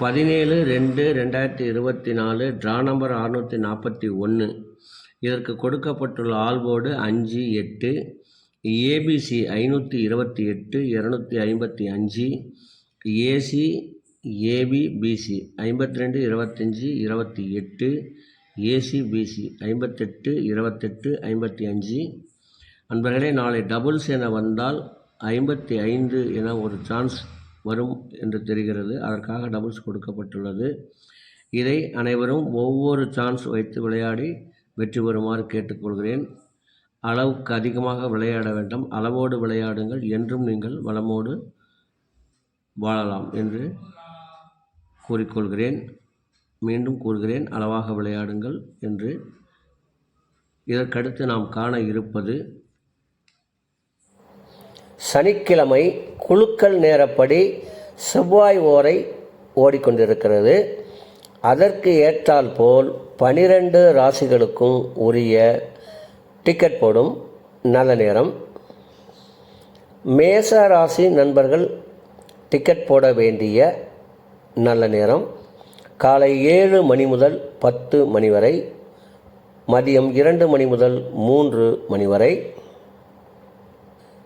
பதினேழு ரெண்டு ரெண்டாயிரத்தி இருபத்தி நாலு ட்ரா நம்பர் அறுநூற்றி நாற்பத்தி ஒன்று இதற்கு கொடுக்கப்பட்டுள்ள ஆல்போர்டு அஞ்சு எட்டு ஏபிசி ஐநூற்றி இருபத்தி எட்டு இரநூத்தி ஐம்பத்தி அஞ்சு ஏசி ஏபி பிசி ஐம்பத்தி ரெண்டு இருபத்தஞ்சி இருபத்தி எட்டு ஏசி பிசி ஐம்பத்தெட்டு இருபத்தெட்டு ஐம்பத்தி அஞ்சு. அன்பர்களே நாளை டபுள்ஸ் என வந்தால் ஐம்பத்தி ஐந்து என ஒரு சான்ஸ் வரும் என்று தெரிகிறது. அதற்காக டபுள்ஸ் கொடுக்கப்பட்டுள்ளது. இதை அனைவரும் ஒவ்வொரு சான்ஸ் வைத்து விளையாடி வெற்றி பெறுமாறு கேட்டுக்கொள்கிறேன். அளவுக்கு அதிகமாக விளையாட வேண்டும். அளவோடு விளையாடுங்கள். என்றும் நீங்கள் வளமோடு வாழலாம் என்று கூறிக்கொள்கிறேன். மீண்டும் கூறுகிறேன். அளவாக விளையாடுங்கள் என்று. இதற்கடுத்து நாம் காண இருப்பது சனிக்கிழமை குழுக்கள் நேரப்படி செவ்வாய் ஓரை ஓடிக்கொண்டிருக்கிறது. அதற்கு ஏற்றால் போல் பனிரெண்டு ராசிகளுக்கும் உரிய டிக்கெட் போடும் நல்ல நேரம். மேச ராசி நண்பர்கள் டிக்கெட் போட வேண்டிய நல்ல நேரம். காலை ஏழு மணி முதல் பத்து மணி வரை மதியம் இரண்டு மணி முதல் மூன்று மணி வரை.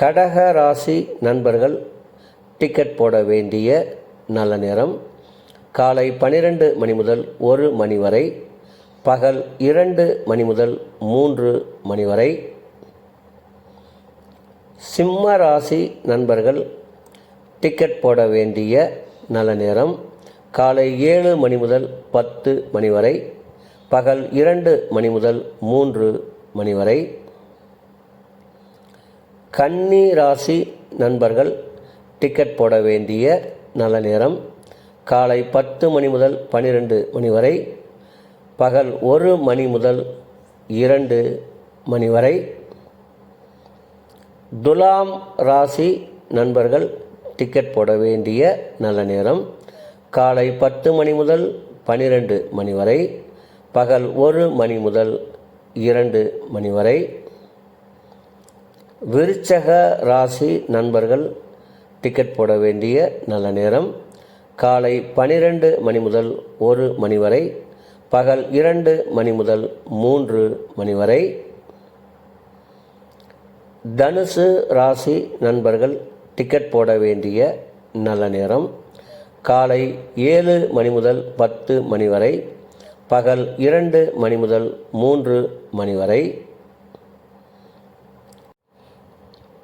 கடக ராசி நண்பர்கள் டிக்கெட் போட வேண்டிய நல்ல நேரம். காலை பனிரெண்டு மணி முதல் ஒரு மணி வரை பகல் இரண்டு மணி முதல் மூன்று மணி வரை. சிம்ம ராசி நண்பர்கள் டிக்கெட் போட வேண்டிய நல்ல நேரம். காலை ஏழு மணி முதல் பத்து மணி வரை பகல் இரண்டு மணி முதல் மூன்று மணி வரை. கன்னி ராசி நண்பர்கள் டிக்கெட் போட வேண்டிய நல்ல நேரம். காலை பத்து மணி முதல் பன்னிரெண்டு மணி வரை பகல் ஒரு மணி முதல் இரண்டு மணி வரை. துலாம் ராசி நண்பர்கள் டிக்கெட் போட வேண்டிய நல்ல நேரம். காலை பத்து மணி முதல் பன்னிரெண்டு மணி வரை பகல் ஒரு மணி முதல் இரண்டு மணி வரை. விருச்சக ராசி நண்பர்கள் டிக்கெட் போட வேண்டிய நல்ல நேரம். காலை பனிரெண்டு மணி முதல் ஒரு மணி வரை பகல் இரண்டு மணி முதல் மூன்று மணி வரை. தனுசு ராசி நண்பர்கள் டிக்கெட் போட வேண்டிய நல்ல நேரம். காலை ஏழு மணி முதல் பத்து மணி வரை பகல் இரண்டு மணி முதல் மூன்று மணி வரை.